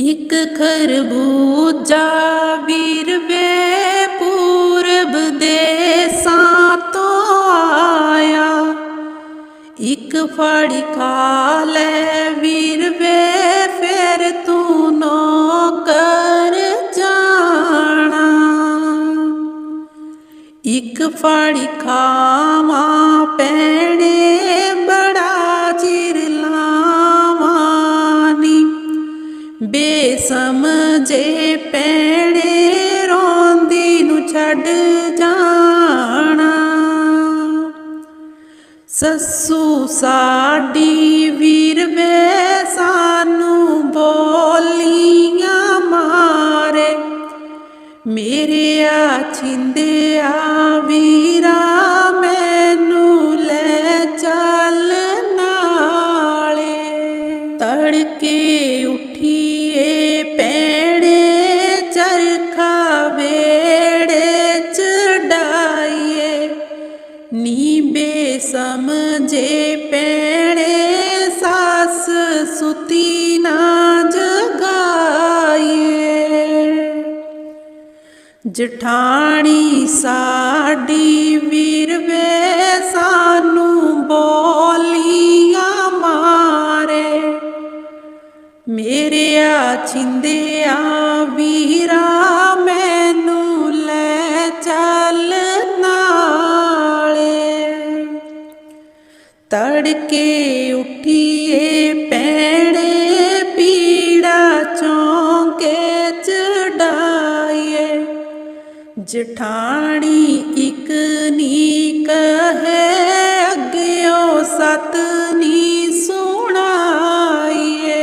ਇੱਕ ਖਰਬੂਜਾ ਵੀਰਵੇ ਪੂਰਬ ਦੇਸਾਂ ਤੋਂ ਆਇਆ। ਇੱਕ ਫੜ ਖਾ ਲੈ ਵੀਰ ਵੇ, ਫਿਰ ਤੂੰ ਨੌਕਰ ਜਾਣਾ। ਇੱਕ ਫੜ ਖਾਵਾਂ ਪੈਣੇ ਬੇਸਮਝੇ ਪੈਣੇ ਰੋਂਦੀ ਨੂੰ ਛੱਡ ਜਾਣਾ। ਸੱਸੂ ਸਾਡੀ ਵੀਰ ਵੇ ਸਾਨੂੰ ਜੇ ਪੈਣੇ ਸਾਸ ਸੁਤੀ ਨਾ ਜਗਾਈਏ। ਜਠਾਣੀ ਸਾਡੀ ਵੀਰਵੇ ਸਾਨੂੰ ਬੋਲੀਆਂ ਮਾਰੇ ਮੇਰੇ। ਮੇਰਿਆ ਛਿੰਦਿਆ ਵੀਰਾ ਤੜਕੇ ਉੱਠੀਏ ਪੈਣੇ ਪੀੜਾ ਚੌਂਕੇ ਚੜਾਈਏ। ਜਠਾਣੀ ਇੱਕ ਨੀ ਕਹੇ, ਅੱਗਿਓ ਸਤ ਨੀ ਸੁਣਾਈਏ।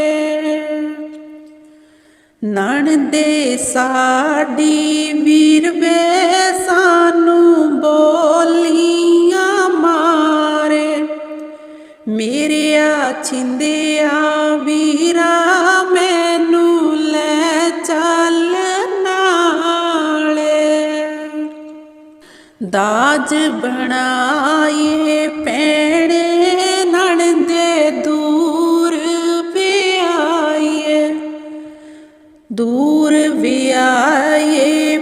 ਨਣਦੇ ਸਾਡੀ ਵੀਰਵੇ, ਸਾਨੂੰ ਮੇਰਿਆ ਛਿੰਦਿਆ ਵੀਰਾ, ਮੈਨੂੰ ਲੈ ਚੱਲ ਨਾਲੇ। ਦਾਜ ਬਣਾਏ ਪੈਣੇ ਨਣਦੇ ਦੂਰ ਵਿਆਈਏ ਦੂਰ ਵਿਆਏ